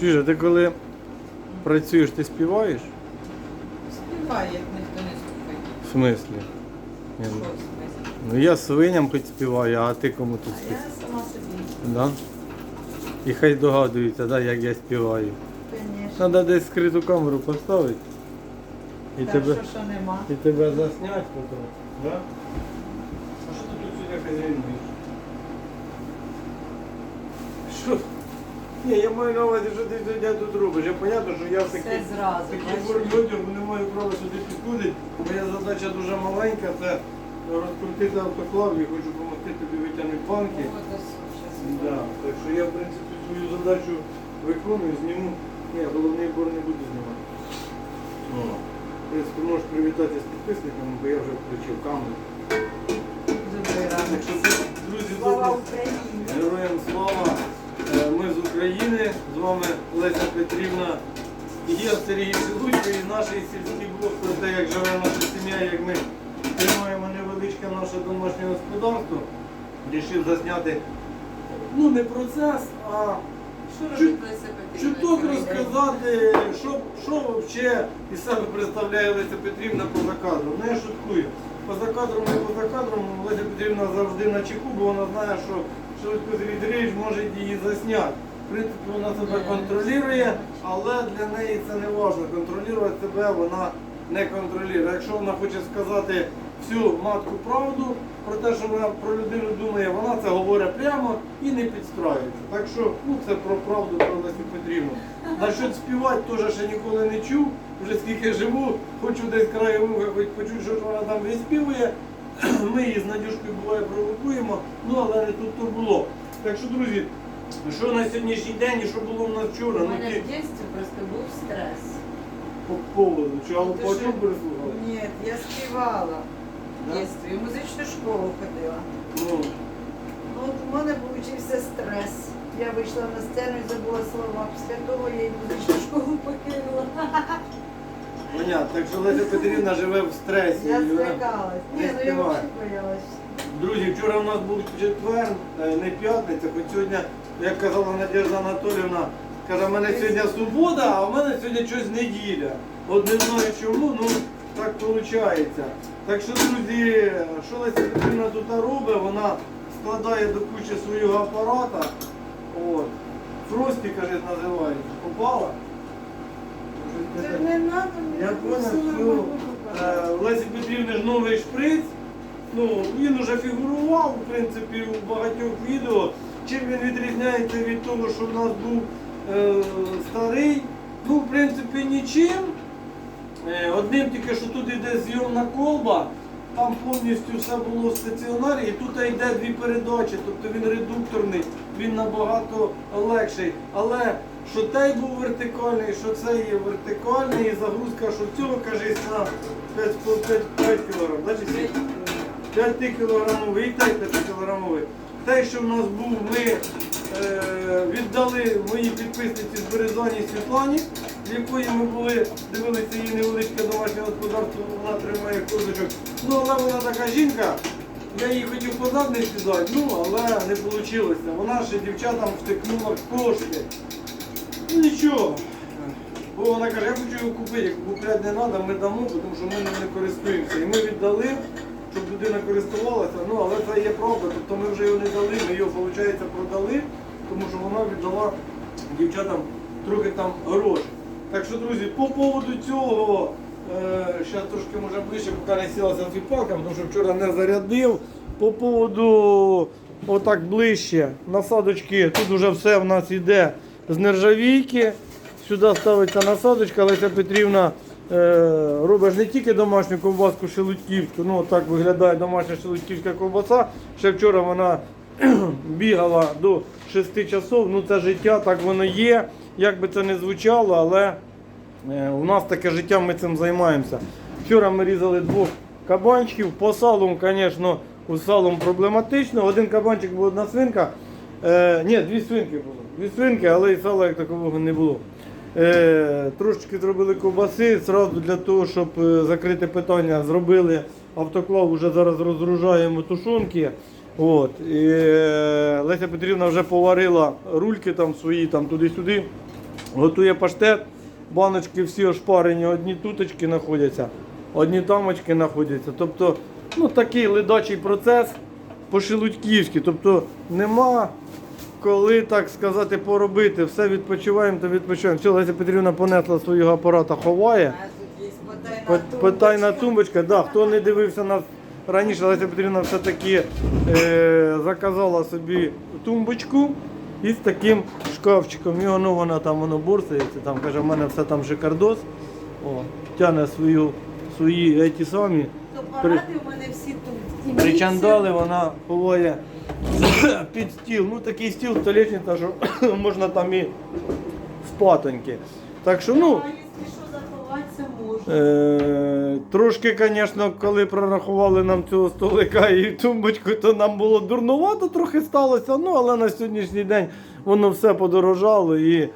Чуєш, а ти коли працюєш, ти співаєш? Співає, як ніхто не слухає. В смислі? Ні, Що ну, в смислі? Ну я свиням хоч співаю, а ти кому тут А співаєш? я сама собі. Да? І хай догадуються, да, як я співаю. Звісно. Треба десь скриту камеру поставити. І Так, тебе, що, що нема. і тебе заснять потім. Да? А що ти тут сьогодні хазяйнуєш? Що? Ні, я маю на увазі, що ти сьогодні тут робиш. Я понятно, що я в такий зразу. такий бачиш? не маю права сюди підходити. Моя задача дуже маленька, це розкрутити автоклав і хочу допомогти тобі витягнути банки. Да, так що я, в принципі, свою задачу виконую, зніму. Ні, головний бор не буду знімати. О. В принципі, можеш привітатися з підписниками, бо я вже включив камеру. Добрий Так ранок. що, друзі, Слава добре. Україні! Героям слава! Е, Ми з України, з вами Леся Петрівна і я Сергій Силучко і наш сільський блог про те, як живе наша сім'я, як ми тримаємо невеличке наше домашнє господарство. Рішив засняти ну не процес, а чуток розказати, що, що взагалі із себе представляє Леся Петрівна поза кадром. Ну я шуткую. Поза кадром, не поза кадром, Леся Петрівна завжди на чеку, бо вона знає, що швидко Зрідрич може її засняти. В принципі, вона себе контролює, але для неї це не важливо. Контролювати себе вона не контролює. Якщо вона хоче сказати всю матку правду про те, що вона про людину думає, вона це говорить прямо і не підстраюється. Так що ну, це про правду про Лесю Петрівну. Насчет співати теж ще ніколи не чув. Вже скільки живу, хочу десь краю вуха, хоч почути, що вона там виспівує. Ми її з Надюшкою буває провокуємо, ну але не тут то було. Так що, друзі, що на сьогоднішній день і що було в нас вчора? У Ну мене ті в дитинстві просто був стрес. по поводу, Ти Павлюк що? прислухали? Ні, я співала в Да? в музичну школу ходила. Ну, Ну, от у мене получився стрес. Я вийшла на сцену і забула слова. Після того я і музичну школу покинула. понятно. Так що Леся Петрівна живе в стресі. Я і вона- злякалась. Ні, ну я співає. боялась. Друзі, вчора у нас був четвер, е, не п'ятниця, хоч сьогодні, як казала Надежда Анатоліївна, каже, в мене сьогодні субота, а в мене сьогодні щось неділя. От не знаю чому, ну так виходить. Так що, друзі, що Леся Петрівна тут робить, вона складає до кучі свого апарата. От. Фрості, каже, називається. Попала? Не треба Я понял, що е, Лесі Петрівни ж новий шприц. Ну, він уже фігурував, в принципі, у багатьох відео. Чим він відрізняється від того, що в нас був е, старий? Ну, в принципі, нічим. Е, одним тільки, що тут йде зйомна колба, там повністю все було в стаціонарі, і тут йде дві передачі, тобто він редукторний, він набагато легший. Але що той був вертикальний, що цей є вертикальний, і загрузка, що цього кажись на 5, 5, 5 кг. Значить, 5 кілограмовий і той 5 кілограмовий. Те, що в нас був, ми е, віддали моїй підписниці з Березані Світлані, з якої ми були, дивилися її невеличке домашнє господарство, вона тримає козочок. Ну, але вона така жінка, я їй хотів позадний сідати, ну, але не вийшло. Вона ще дівчатам втикнула кошти. Ну нічого. Бо вона каже, я хочу його купити, купляти не треба, ми дамо, тому що ми ним не користуємося. І ми віддали, щоб людина користувалася, ну але це є правда, тобто ми вже його не дали, ми його, виходить, продали, тому що вона віддала дівчатам трохи там гроші. Так що, друзі, по поводу цього, зараз трошки може ближче, поки не сіла селфі-палкам, тому що вчора не зарядив. По поводу отак ближче насадочки, тут вже все в нас йде з нержавійки. Сюди ставиться насадочка, Леся Петрівна е, робить не тільки домашню ковбаску шелудьківську, ну так виглядає домашня шелудьківська ковбаса. Ще вчора вона бігала до 6 часов, ну це життя, так воно є. Як би це не звучало, але е, у нас таке життя, ми цим займаємося. Вчора ми різали двох кабанчиків. По салу, звісно, у салом проблематично. Один кабанчик був одна свинка. Е, ні, дві свинки було. Дві свинки, але і сала як такового не було. Е, трошечки зробили ковбаси, зразу для того, щоб е, закрити питання, зробили автоклав, вже зараз розгружаємо тушонки. От. І, е, Леся Петрівна вже поварила рульки там свої там туди-сюди. готує паштет. Баночки всі ошпарені, одні туточки знаходяться, одні тамочки знаходяться. Тобто, ну такий ледачий процес по-шелудьківськи. Тобто нема коли, так сказати, поробити. Все відпочиваємо та відпочиваємо. Все, Леся Петрівна понесла свого апарата, ховає. А тут є на тумбочка. Да, хто не дивився нас раніше, Леся Петрівна все-таки е, заказала собі тумбочку із таким шкафчиком. Його ну, вона там воно борсається, там каже, в мене все там шикардос. О, тягне свою, свої еті самі. То паради у мене всі тут. Причандали, вона ховає під стіл. Ну такий стіл столічний, та що можна там і спатоньки. Так що, ну. Е, трошки, звісно, коли прорахували нам цього столика і тумбочку, то нам було дурнувато трохи сталося. Ну, але на сьогоднішній день воно все подорожало і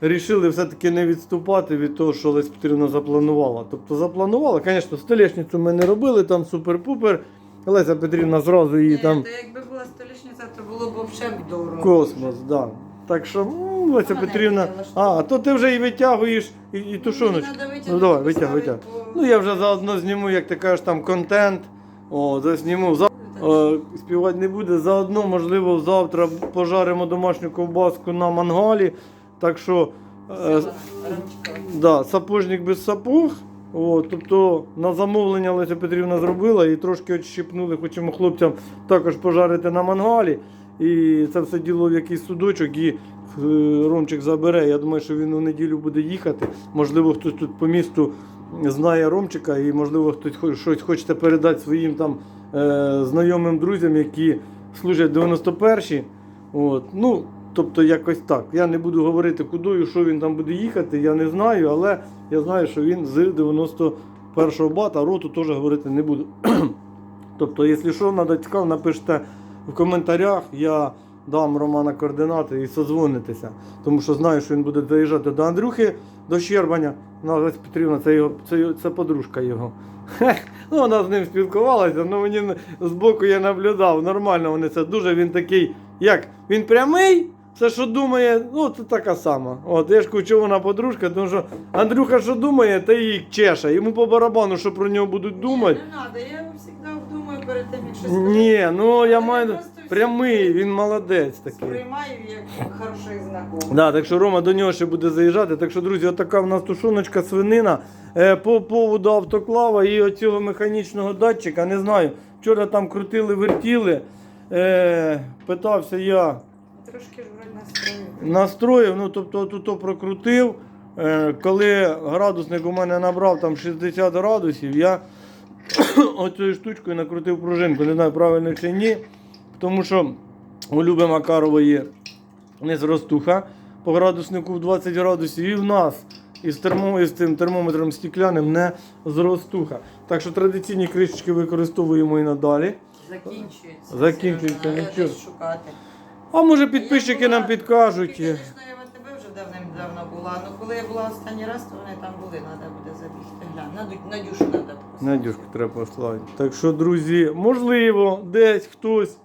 рішили все-таки не відступати від того, що Лесь Петрівна запланувала. Тобто запланувала, звісно, столішницю ми не робили, там супер-пупер. Леся Петрівна зразу її там То якби була столішниця, то було б взагалі дорого. космос, да. Так що, м, Леся Вона не Петрівна, а, то ти вже і витягуєш, і, і тушоночку. Мені надо Ну давай, витягуй, витягуй. Ну я вже заодно зніму, як ти кажеш, там контент. О, засніму. За... Е, співати не буде. Заодно, можливо, завтра пожаримо домашню ковбаску на мангалі. Так що е, да, сапожник без сапог. О, тобто на замовлення Леся Петрівна зробила і трошки відщипнули, хочемо хлопцям також пожарити на мангалі. І це все діло в якийсь судочок і е, Ромчик забере. Я думаю, що він у неділю буде їхати. Можливо, хтось тут по місту знає Ромчика, і можливо хтось щось хоче передати своїм там е, знайомим друзям, які служать 91-й. От. Ну, тобто якось так. Я не буду говорити, куди і що він там буде їхати, я не знаю, але я знаю, що він з 91-го бата, роту теж говорити не буду. тобто, якщо що, треба цікаво, напишіть в коментарях, я дам Романа координати і созвонитися. Тому що знаю, що він буде заїжджати до Андрюхи, до Щербаня. Ну, Леся Петрівна, це, його, це, це подружка його. Ну, вона з ним спілкувалася, ну мені збоку я наблюдав. Нормально вони це дуже він такий, як він прямий, все, що думає, ну це така сама. От я ж чого вона подружка, тому що Андрюха що думає, та її чеше. Йому по барабану, що про нього будуть думати. Не треба, я завжди думаю перед тим, як щось Ні, ну я Я маю прямий, він молодець такий. сприймаю як хороший знакомий. Да, так що Рома до нього ще буде заїжджати. Так що, друзі, отака в нас тушоночка свинина. Е, по поводу автоклава і оцього механічного датчика, не знаю. Вчора там крутили, вертіли. Е, питався я, Трошки ж вроді настрою. настроїв, ну тобто тут прокрутив. Е, коли градусник у мене набрав там 60 градусів, я оцією штучкою накрутив пружинку. Не знаю, правильно чи ні. Тому що у Люби Макарової не зростуха по градуснику в 20 градусів, і в нас із, термо, із цим термометром стеклянним не зростуха. Так що традиційні кришечки використовуємо і надалі. Закінчується. Закінчується, Все, нічого. шукати. А може підписчики нам підкажуть. Тільки, в тебе вже давним-давно була. Ну коли я була останній раз, то вони там були, треба буде забігти. Глянь. Наду- Надюшу треба просто. Надюшку треба послати. Так що, друзі, можливо, десь хтось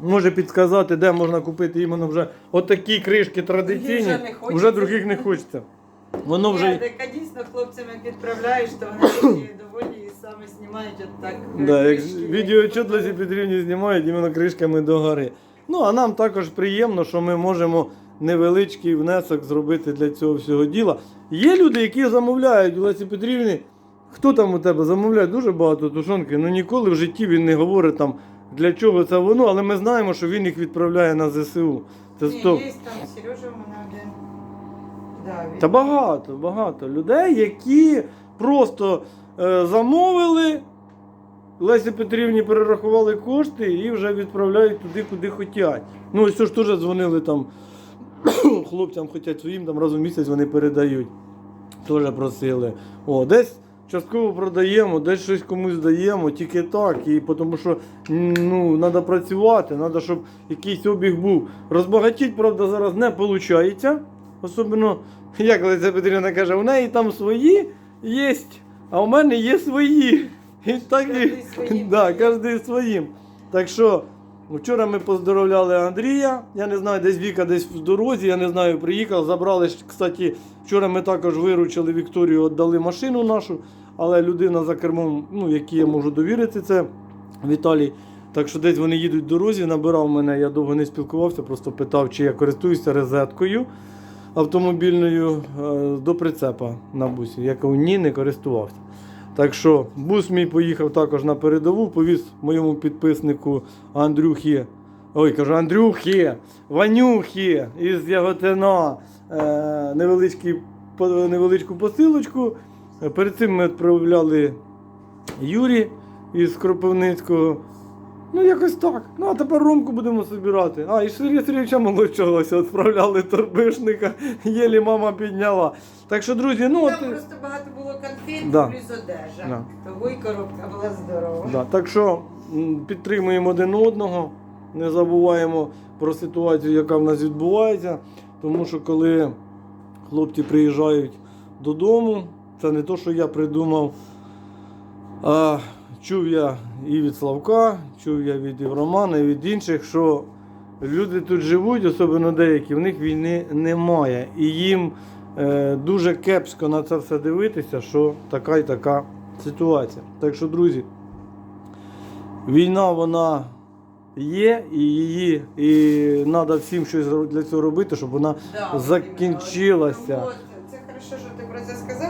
може підказати, де можна купити іменно вже отакі кришки традиційні. Вже не хочеться. Вже других не хочеться. Воно Ні, вже. так, а дійсно хлопцям як відправляєш, то вони такі доволі і саме знімають от так. Да, як кришки, відео як Чотлесі Петрівні знімають іменно кришками до гори. Ну, а нам також приємно, що ми можемо невеличкий внесок зробити для цього всього діла. Є люди, які замовляють у Лесі Петрівні. Хто там у тебе замовляє дуже багато тушонки, ну ніколи в житті він не говорить там для чого це воно, але ми знаємо, що він їх відправляє на ЗСУ. Це Ні, стоп. є там Сережа один. Да, він- Та багато, багато людей, які просто е, замовили, Лесі Петрівні перерахували кошти і вже відправляють туди, куди хочуть. Ну, ось ж теж дзвонили там хлопцям, хочуть своїм там раз у місяць вони передають. Теж просили. О, десь частково продаємо, десь щось комусь даємо, тільки так. І тому що ну, треба працювати, треба, щоб якийсь обіг був. Розбагатіть, правда, зараз не виходить. Особливо, як Леся Петрівна каже, у неї там свої є, а у мене є свої. І так і, своїм. да, кожен своїм. Так що Вчора ми поздоровляли Андрія. Я не знаю, десь Віка десь в дорозі, я не знаю, приїхав. Забрали, кстати, вчора ми також виручили Вікторію, віддали машину нашу, але людина за кермом, ну, якій я можу довірити, це Віталій. Так що десь вони їдуть в дорозі, набирав мене, я довго не спілкувався, просто питав, чи я користуюся розеткою автомобільною е, до прицепа на бусі. Я кажу, ні, не користувався. Так що бус мій поїхав також на передову, повіз моєму підписнику Андрюхі. Ой, кажу, Андрюхі, Ванюхі із Яготина е, невеличку посилочку. Перед цим ми відправляли Юрі із Кропивницького. Ну, якось так. Ну, а тепер Ромку будемо збирати. А, і Сергія Сергійовича молодшого відправляли торбишника, єлі мама підняла. Так що, друзі, ну от. Там просто багато було конфет, Да. плюс одежа. Да. Того і коробка була здорова. Да, так що м, підтримуємо один одного, не забуваємо про ситуацію, яка в нас відбувається. Тому що коли хлопці приїжджають додому, це не то, що я придумав. А чув я і від Славка, чув я від Романа, і від інших, що люди тут живуть, особливо деякі, в них війни немає. І їм е, дуже кепсько на це все дивитися, що така і така ситуація. Так що, друзі, війна вона є, і її і треба всім щось для цього робити, щоб вона Да, закінчилася. Це хорошо, що ти про це сказав,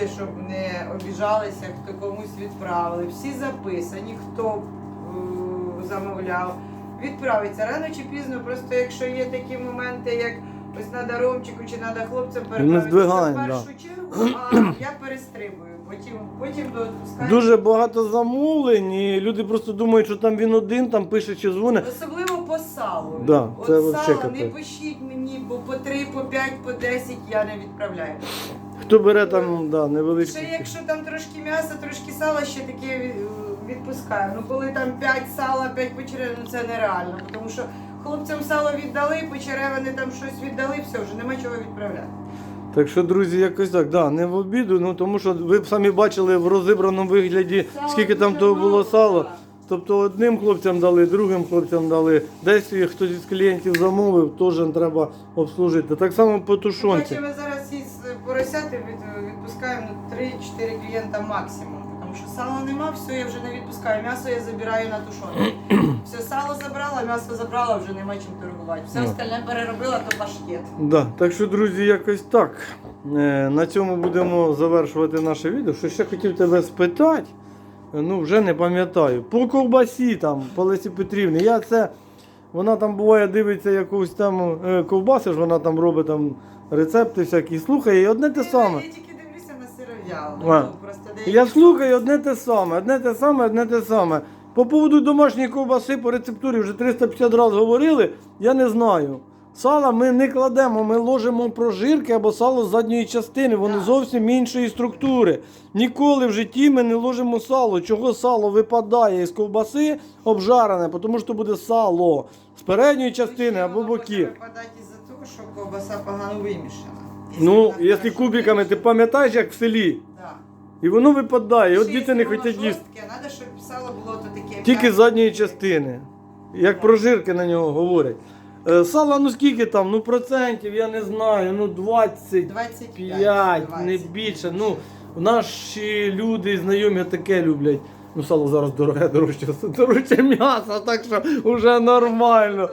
люди, щоб не обіжалися, хто комусь відправили, всі записані, хто е, замовляв, відправиться рано чи пізно. Просто якщо є такі моменти, як ось треба Ромчику чи треба хлопцям це в да. першу чергу, а я перестрибую. Потім, потім допускаю. Дуже багато замовлень, і люди просто думають, що там він один, там пише чи дзвонить. Особливо по салу. Да, От це сало не пишіть мені, бо по 3, по 5, по 10 я не відправляю. Хто бере там да, невеличкі. Ще якщо там трошки м'яса, трошки сала, ще таке від- відпускаю. Ну коли там 5 сала, 5 почеревин, ну це нереально. Тому що хлопцям сало віддали, почеревини там щось віддали, все, вже нема чого відправляти. Так що, друзі, якось так, да, не в обіду, ну тому що ви б самі бачили в розібраному вигляді, скільки там того було сала. Тобто одним хлопцям дали, другим хлопцям дали. Десь хтось із клієнтів замовив, теж треба обслужити. Так само по тушонці. Ми поросяти відпускаємо ну, 3-4 клієнта максимум. Тому що сала нема, все, я вже не відпускаю. М'ясо я забираю на тушонку. Все, сало забрала, м'ясо забрала, вже нема чим торгувати. Все Ну. остальне переробила, то паштет. Да, так що, друзі, якось так. Е, На цьому будемо завершувати наше відео. Що ще хотів тебе спитати, ну вже не пам'ятаю. По ковбасі там, по Лесі Петрівні. Я це, вона там буває дивиться якусь там е, ковбаси, ж вона там робить там рецепти всякі, слухає, і одне те саме. Я тільки дивлюся на. А. Ну, просто деякі- Я слухаю одне те саме, одне те саме, одне те саме. По поводу домашньої ковбаси по рецептурі вже 350 разів говорили, я не знаю. Сала ми не кладемо, ми ложимо прожирки або сало з задньої частини, вони Так. зовсім іншої структури. Ніколи в житті ми не ложимо сало. Чого сало випадає із ковбаси обжарене, тому що буде сало з передньої частини або воно може випадати що ковбаса погано вимішана. Ну, вона якщо хорошо кубиками, ти вимішана, пам'ятаєш, як в селі. да. І воно випадає, от діти не хочуть їсти. Треба, щоб сало було то таке. Тільки м'яке. з задньої частини. Як прожирки на нього говорять. Е, Сала, ну скільки там? Ну процентів, я не знаю, ну 20, 25, 5, не 20. більше. Ну, наші люди, знайомі таке люблять. Ну, сало зараз дороге, дорожче, дорожче м'ясо, так що вже нормально.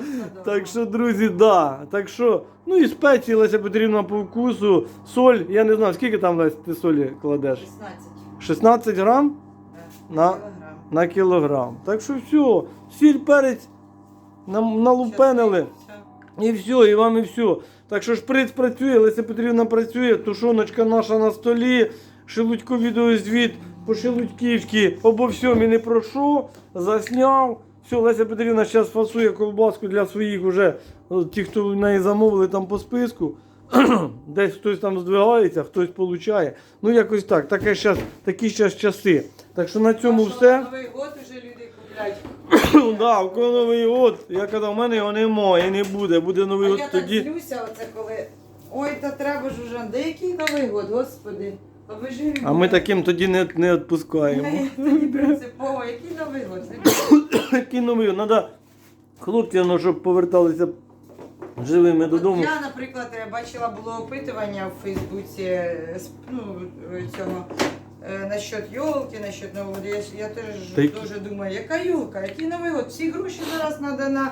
Так що, друзі, да. Так що, ну і спеції Леся Петрівна по вкусу. Соль, я не знаю, скільки там Лесь, ти солі кладеш? 16. 16 грам На- кілограм. на кілограм. Так що все, сіль перець нам налупенили. І все, і вам і все. Так що шприц працює, Леся Петрівна працює, тушоночка наша на столі, шелудько відеозвіт по шелудьківськи, обо всьому і не про що, засняв. Все, Леся Петрівна зараз фасує ковбаску для своїх уже, е, ті, хто в неї замовили там по списку. Десь хтось там здвигається, хтось получає. Ну якось так, таке щас, такі зараз часи. Так що на цьому Тому все. Новий год уже люди купляють. Ну да, у кого новий год. Я казав, в мене його немає, не буде. Буде новий А год я так злюся, оце коли. Ой, та треба ж уже. Де який Новий год, господи. А ми таким тоді не, не відпускаємо. Мені принципово, який новий год? Який новий, треба хлопці, ну, щоб поверталися живими додому. Я, наприклад, бачила було опитування в Фейсбуці е, ну, е, цього е, насчет йолки, насчет Нового року. Я, я теж Та дуже думаю, яка йолка, який новий год? Всі гроші зараз треба на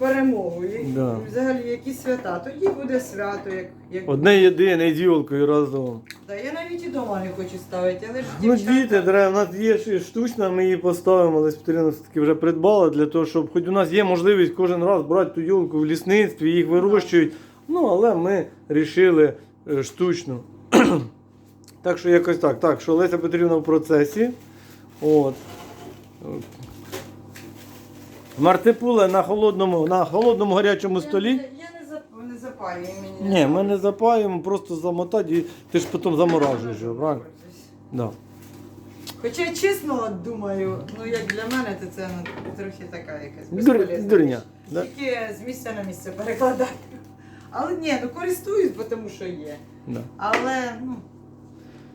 перемогу. І, Да. Взагалі, які свята? Тоді буде свято, як, як... Одне єдине з Юлкою разом. Да, я навіть і дома не хочу ставити, але ж Ну, дівчата- діти, треба, у нас є ще штучна, ми її поставимо, але Петрина все-таки вже придбала для того, щоб хоч у нас є можливість кожен раз брати ту юлку в лісництві, їх вирощують. Ну, але ми вирішили е, штучну. так що якось так. Так, що Леся Петрівна в процесі. От. Мартипуле на холодному, на холодному гарячому столі. я не, зап... не запалюю мені. Ні, ми не запаємо, просто замотати і ти ж потім заморажуєш його, правильно? Да. Хоча чесно от думаю, ну як для мене, то це ну, трохи така якась Дур, безполезна дурня. Да? Тільки з місця на місце перекладати. Але ні, ну користуюсь, бо тому що є. Да. Але, ну,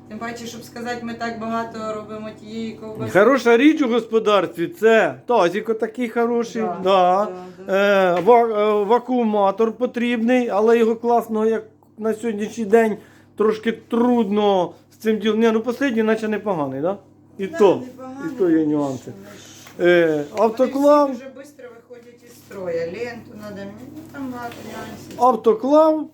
тим паче, щоб сказати, ми так багато робимо тієї ковбаси. Хороша річ у господарстві це тазик отакий хороший. Да, Да, да, да. Е, е, вакууматор потрібний, але його класно, як на сьогоднішній день, трошки трудно з цим ділом. Ні, ну останній наче непоганий, да? І Да, то, непогано, і то є нюанси. Е, автоклав, Вони всі дуже швидко виходять із строя. Ленту треба, ну там багато нюансів. автоклав.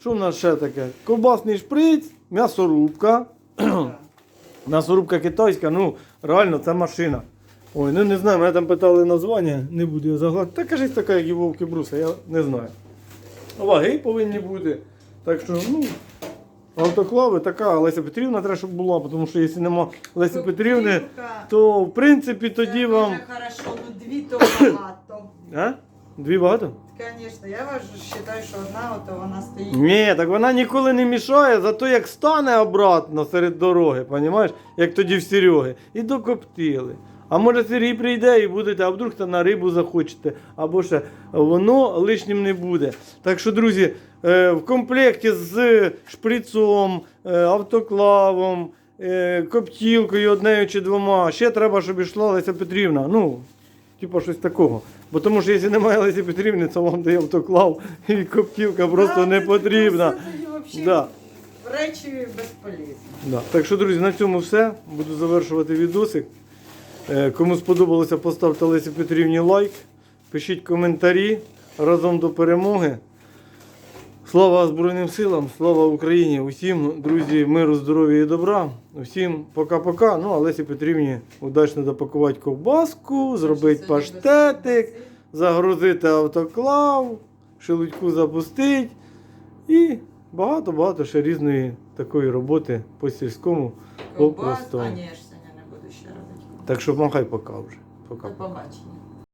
Що в нас ще таке? Ковбасний шприц, м'ясорубка. М'ясорубка китайська, ну реально це машина. Ой, ну не знаю, мене там питали названня, не буду я загладити. Та кажись така, як і вовки бруса, я не знаю. Ваги повинні бути. Так що, ну, автоклави така, Леся Петрівна треба, щоб була, тому що якщо нема Лесі Петрівни, то в принципі тоді вам. хорошо, ну дві то багато. Дві багато? Звісно, я вважаю, що одна, ото вона стоїть. Ні, так вона ніколи не мішає, зато як стане обратно серед дороги, понімаєш? Як тоді в Сереги. І докоптили. А може Сергій прийде і будете, а вдруг та на рибу захочете, або ще воно лишнім не буде. Так що, друзі, е, в комплекті з шприцом, е, автоклавом, е, коптілкою однею чи двома, ще треба, щоб йшла Леся Петрівна. Ну, типа щось такого. Бо тому що якщо немає Лесі Петрівни, то вам дає автоклав і коптівка просто не потрібна. Да. Речі безполізні. Да. Так що, друзі, на цьому все. Буду завершувати відосик. Е, Кому сподобалося, поставте Лесі Петрівні лайк, пишіть коментарі разом до перемоги. Слава Збройним силам, слава Україні! Усім, друзі, миру, здоров'я і добра. Усім пока-пока. Ну, а Лесі Петрівні удачно допакувати ковбаску, зробити паштетик, загрузити автоклав, шелудьку запустити. І багато-багато ще різної такої роботи по сільському. Ще робити. Так що махай пока вже. Пока. До побачення.